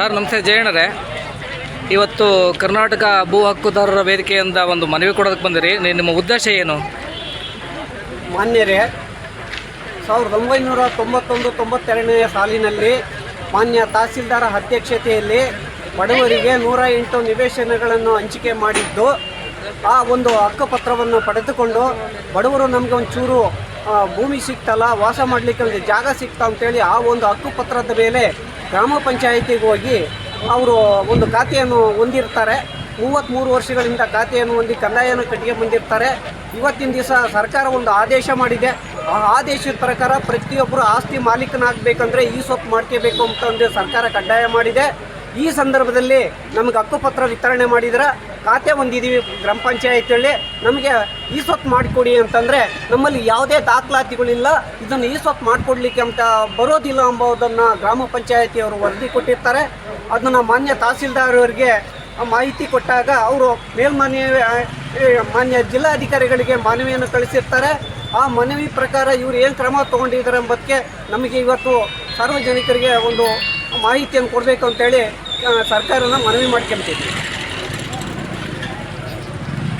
Sir, ನಮಸ್ತೆ ಜಯಣ್ಣರೇ ಇವತ್ತು ಕರ್ನಾಟಕ ಭೂ ಹಕ್ಕುದಾರರ ವೇದಿಕೆಯಿಂದ ಒಂದು ಮನವಿ ಕೊಡೋದಕ್ಕೆ ಬಂದಿರಿ. ನಿಮ್ಮ ಉದ್ದೇಶ ಏನು? ಮಾನ್ಯರೇ, ಸಾವಿರದ ಒಂಬೈನೂರ ತೊಂಬತ್ತೊಂದು, ತೊಂಬತ್ತೆರಡನೆಯ ಸಾಲಿನಲ್ಲಿ ಮಾನ್ಯ ತಹಸೀಲ್ದಾರ ಅಧ್ಯಕ್ಷತೆಯಲ್ಲಿ ಬಡವರಿಗೆ ನೂರ ಎಂಟು ನಿವೇಶನಗಳನ್ನು ಹಂಚಿಕೆ ಮಾಡಿದ್ದು, ಆ ಒಂದು ಹಕ್ಕುಪತ್ರವನ್ನು ಪಡೆದುಕೊಂಡು ಬಡವರು ನಮಗೆ ಒಂಚೂರು ಭೂಮಿ ಸಿಕ್ತಲ್ಲ, ವಾಸ ಮಾಡಲಿಕ್ಕೆ ಒಂದು ಜಾಗ ಸಿಕ್ತಾ ಅಂತೇಳಿ ಆ ಒಂದು ಹಕ್ಕುಪತ್ರದ ಮೇಲೆ ಗ್ರಾಮ ಪಂಚಾಯಿತಿಗೆ ಹೋಗಿ ಅವರು ಒಂದು ಖಾತೆಯನ್ನು ಹೊಂದಿರ್ತಾರೆ. ಮೂವತ್ತ್ಮೂರು ವರ್ಷಗಳಿಂದ ಖಾತೆಯನ್ನು ಹೊಂದಿ ಕಂದಾಯನ ಕಟ್ಟಿಗೆ ಬಂದಿರ್ತಾರೆ. ಇವತ್ತಿನ ದಿವಸ ಸರ್ಕಾರ ಒಂದು ಆದೇಶ ಮಾಡಿದೆ. ಆ ಆದೇಶದ ಪ್ರಕಾರ ಪ್ರತಿಯೊಬ್ಬರು ಆಸ್ತಿ ಮಾಲೀಕನಾಗಬೇಕಂದ್ರೆ ಈ ಸೊತ್ತು ಮಾಡ್ಕೋಬೇಕು ಅಂತಂದು ಸರ್ಕಾರ ಕಡ್ಡಾಯ ಮಾಡಿದೆ. ಈ ಸಂದರ್ಭದಲ್ಲಿ ನಮಗೆ ಹಕ್ಕುಪತ್ರ ವಿತರಣೆ ಮಾಡಿದ್ರೆ ಖಾತೆ ಹೊಂದಿದ್ದೀವಿ ಗ್ರಾಮ ಪಂಚಾಯತಿಯಲ್ಲಿ ನಮಗೆ ಈ ಸ್ವತ್ತು ಮಾಡಿಕೊಡಿ ಅಂತಂದರೆ ನಮ್ಮಲ್ಲಿ ಯಾವುದೇ ದಾಖಲಾತಿಗಳಿಲ್ಲ. ಇದನ್ನು ಈ ಸ್ವತ್ತು ಮಾಡಿಕೊಡ್ಲಿಕ್ಕೆ ಅಂತ ಬರೋದಿಲ್ಲ ಎಂಬುದನ್ನು ಗ್ರಾಮ ಪಂಚಾಯತಿಯವರು ವರದಿ ಕೊಟ್ಟಿರ್ತಾರೆ. ಅದನ್ನು ಮಾನ್ಯ ತಹಸೀಲ್ದಾರ್ ಅವರಿಗೆ ಮಾಹಿತಿ ಕೊಟ್ಟಾಗ ಅವರು ಮೇಲ್ಮನೆಯ ಮಾನ್ಯ ಜಿಲ್ಲಾಧಿಕಾರಿಗಳಿಗೆ ಮನವಿಯನ್ನು ಕಳಿಸಿರ್ತಾರೆ. ಆ ಮನವಿ ಪ್ರಕಾರ ಇವರು ಏನು ಕ್ರಮ ತೊಗೊಂಡಿದ್ದಾರೆ ಎಂಬುದಕ್ಕೆ ನಮಗೆ ಇವತ್ತು ಸಾರ್ವಜನಿಕರಿಗೆ ಒಂದು ಮಾಹಿತಿಯನ್ನು ಕೊಡಬೇಕು ಅಂತೇಳಿ ಸರ್ಕಾರನ ಮನವಿ ಮಾಡ್ಕೊಂತೀವಿ.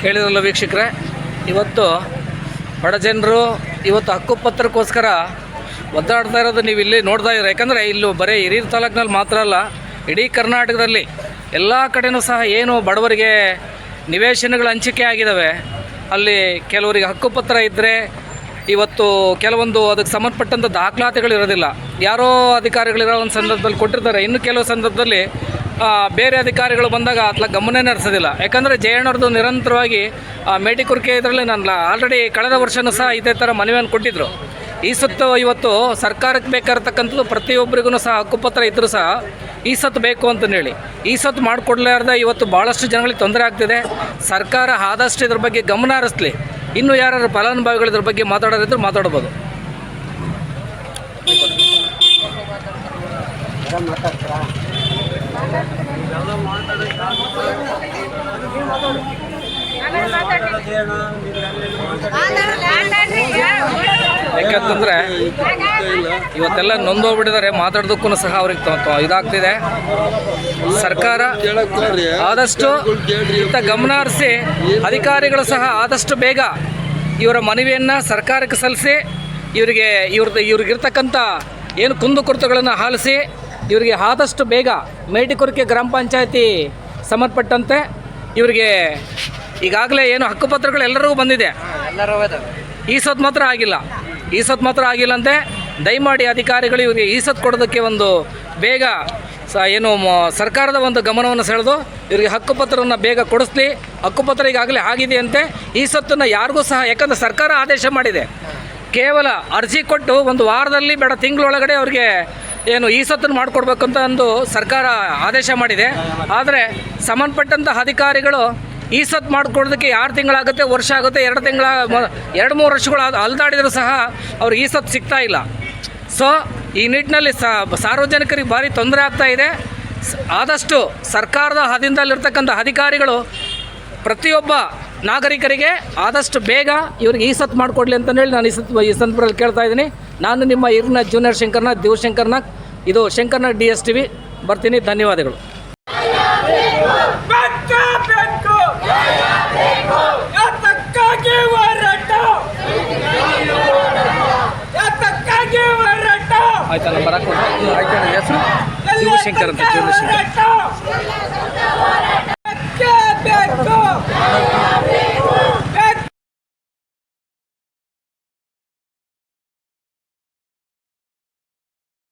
ಕೇಳಿದ್ರಲ್ಲ ವೀಕ್ಷಕರೇ, ಇವತ್ತು ಬಡ ಜನರು ಇವತ್ತು ಹಕ್ಕುಪತ್ರಕ್ಕೋಸ್ಕರ ಒದ್ದಾಡ್ತಾ ಇರೋದು ನೀವು ಇಲ್ಲಿ ನೋಡ್ತಾ ಇದ್ದೀರ. ಯಾಕಂದರೆ ಇಲ್ಲೂ ಬರೀ ಹಿರಿಯೂರು ತಾಲೂಕಿನಲ್ಲಿ ಮಾತ್ರ ಅಲ್ಲ, ಇಡೀ ಕರ್ನಾಟಕದಲ್ಲಿ ಎಲ್ಲ ಕಡೆಯೂ ಸಹ ಏನು ಬಡವರಿಗೆ ನಿವೇಶನಗಳು ಹಂಚಿಕೆ ಆಗಿದ್ದಾವೆ ಅಲ್ಲಿ ಕೆಲವರಿಗೆ ಹಕ್ಕುಪತ್ರ ಇದ್ದರೆ ಇವತ್ತು ಕೆಲವೊಂದು ಅದಕ್ಕೆ ಸಂಬಂಧಪಟ್ಟಂಥ ದಾಖಲಾತಿಗಳು ಇರೋದಿಲ್ಲ. ಯಾರೋ ಅಧಿಕಾರಿಗಳಿರೋ ಒಂದು ಸಂದರ್ಭದಲ್ಲಿ ಕೊಟ್ಟಿರ್ತಾರೆ. ಇನ್ನು ಕೆಲವು ಸಂದರ್ಭದಲ್ಲಿ ಬೇರೆ ಅಧಿಕಾರಿಗಳು ಬಂದಾಗ ಅತ್ಲ ಗಮನನೇ ನಡೆಸೋದಿಲ್ಲ ಯಾಕಂದರೆ ಜಯಣ್ಣವ್ರದ್ದು ನಿರಂತರವಾಗಿ ಮೇಟಿಕುರ್ಕೆ ಇದರಲ್ಲಿ ನಾನು ಆಲ್ರೆಡಿ ಕಳೆದ ವರ್ಷನೂ ಸಹ ಇದೇ ಥರ ಮನವಿಯನ್ನು ಕೊಟ್ಟಿದ್ದರು ಈ ಸತ್ತು ಇವತ್ತು ಸರ್ಕಾರಕ್ಕೆ ಬೇಕಾಗಿರ್ತಕ್ಕಂಥದ್ದು ಪ್ರತಿಯೊಬ್ಬರಿಗೂ ಸಹ ಹಕ್ಕುಪತ್ರ ಇದ್ದರೂ ಸಹ ಈ ಸತ್ತು ಬೇಕು ಅಂತಂದೇಳಿ ಈ ಸತ್ತು ಮಾಡಿಕೊಡ್ಲಾರ್ದ ಇವತ್ತು ಭಾಳಷ್ಟು ಜನಗಳಿಗೆ ತೊಂದರೆ ಆಗ್ತಿದೆ. ಸರ್ಕಾರ ಆದಷ್ಟು ಇದ್ರ ಬಗ್ಗೆ ಗಮನ ಹರಿಸ್ಲಿ. ಇನ್ನು ಯಾರು ಫಲಾನುಭವಿಗಳು ಇದ್ರ ಬಗ್ಗೆ ಮಾತಾಡೋದಿದ್ರು ಮಾತಾಡ್ಬೋದು. ಯಾಕಂತಂದರೆ ಇವತ್ತೆಲ್ಲ ನೊಂದೋಗ್ಬಿಟ್ಟಿದ್ದಾರೆ ಮಾತಾಡೋದಕ್ಕೂ ಸಹ ಅವ್ರಿಗೆ ಇದಾಗ್ತಿದೆ. ಸರ್ಕಾರ ಆದಷ್ಟು ಇಂಥ ಗಮನ ಹರಿಸಿ, ಅಧಿಕಾರಿಗಳು ಸಹ ಆದಷ್ಟು ಬೇಗ ಇವರ ಮನವಿಯನ್ನು ಸರ್ಕಾರಕ್ಕೆ ಸಲ್ಲಿಸಿ, ಇವರಿಗೆ ಇವ್ರದ್ದು ಇವ್ರಿಗಿರ್ತಕ್ಕಂಥ ಏನು ಕುಂದುಕೊರತೆಗಳನ್ನು ಆಲಿಸಿ ಇವರಿಗೆ ಆದಷ್ಟು ಬೇಗ ಮೇಟಿಕೊರಕೆ ಗ್ರಾಮ ಪಂಚಾಯತಿ ಸಮರ್ಪಟ್ಟಂತೆ ಇವರಿಗೆ ಈಗಾಗಲೇ ಏನು ಹಕ್ಕುಪತ್ರಗಳು ಎಲ್ಲರಿಗೂ ಬಂದಿದೆ. ಈ ಸತ್ ಮಾತ್ರ ಆಗಿಲ್ಲ. ಈ ಸತ್ ಮಾತ್ರ ಆಗಿಲ್ಲ ಅಂತೆ ದಯಮಾಡಿ ಅಧಿಕಾರಿಗಳು ಇವರಿಗೆ ಈ ಸತ್ ಕೊಡೋದಕ್ಕೆ ಒಂದು ಬೇಗ ಸ ಏನು ಸರ್ಕಾರದ ಒಂದು ಗಮನವನ್ನು ಸೆಳೆದು ಇವರಿಗೆ ಹಕ್ಕುಪತ್ರವನ್ನು ಬೇಗ ಕೊಡಿಸ್ಲಿ. ಹಕ್ಕುಪತ್ರ ಈಗಾಗಲೇ ಆಗಿದೆಯಂತೆ ಈ ಸತ್ತನ್ನು ಯಾರಿಗೂ ಸಹ, ಯಾಕಂದರೆ ಸರ್ಕಾರ ಆದೇಶ ಮಾಡಿದೆ. ಕೇವಲ ಅರ್ಜಿ ಕೊಟ್ಟು ಒಂದು ವಾರದಲ್ಲಿ ಬೇಡ, ತಿಂಗಳೊಳಗಡೆ ಅವ್ರಿಗೆ ಏನು ಈ ಸತ್ತನ್ನು ಅಂತ ಒಂದು ಸರ್ಕಾರ ಆದೇಶ ಮಾಡಿದೆ. ಆದರೆ ಸಂಬಂಧಪಟ್ಟಂಥ ಅಧಿಕಾರಿಗಳು ಈ ಸತ್ ಮಾಡಿಕೊಡೋದಕ್ಕೆ ಆರು ತಿಂಗಳಾಗುತ್ತೆ, ವರ್ಷ ಆಗುತ್ತೆ, ಎರಡು ತಿಂಗಳ, ಎರಡು ಮೂರು ವರ್ಷಗಳು ಅಲ್ದಾಡಿದರೂ ಸಹ ಅವ್ರಿಗೆ ಈ ಸತ್ ಸಿಗ್ತಾ ಇಲ್ಲ. ಸೊ ಈ ನಿಟ್ಟಿನಲ್ಲಿ ಸಾರ್ವಜನಿಕರಿಗೆ ಭಾರಿ ತೊಂದರೆ ಆಗ್ತಾ ಇದೆ. ಆದಷ್ಟು ಸರ್ಕಾರದ ಹದಿಂದಲ್ಲಿರ್ತಕ್ಕಂಥ ಅಧಿಕಾರಿಗಳು ಪ್ರತಿಯೊಬ್ಬ ನಾಗರಿಕರಿಗೆ ಆದಷ್ಟು ಬೇಗ ಇವ್ರಿಗೆ ಈ ಸತ್ ಮಾಡಿಕೊಡ್ಲಿ ಅಂತ ಹೇಳಿ ನಾನು ಈ ಸತ್ ಈ ಸಂದರ್ಭದಲ್ಲಿ ಕೇಳ್ತಾ ಇದ್ದೀನಿ. ನಾನು ನಿಮ್ಮ ಹಿರಿನ ಜೂನಿಯರ್ ಶಂಕರ್ನಾಗ್ ದೇವಶಂಕರ್ನಾಗ್ ಇದು Shankarnag D S T V ಬರ್ತೀನಿ. ಧನ್ಯವಾದಗಳು. ಆಯ್ತಾ, ನಂಬರ್ ಹಾಕೊಂಡು ಆಯ್ತು, ಹೆಸರು? ಶಿವಶಂಕರ್ ಅಂತ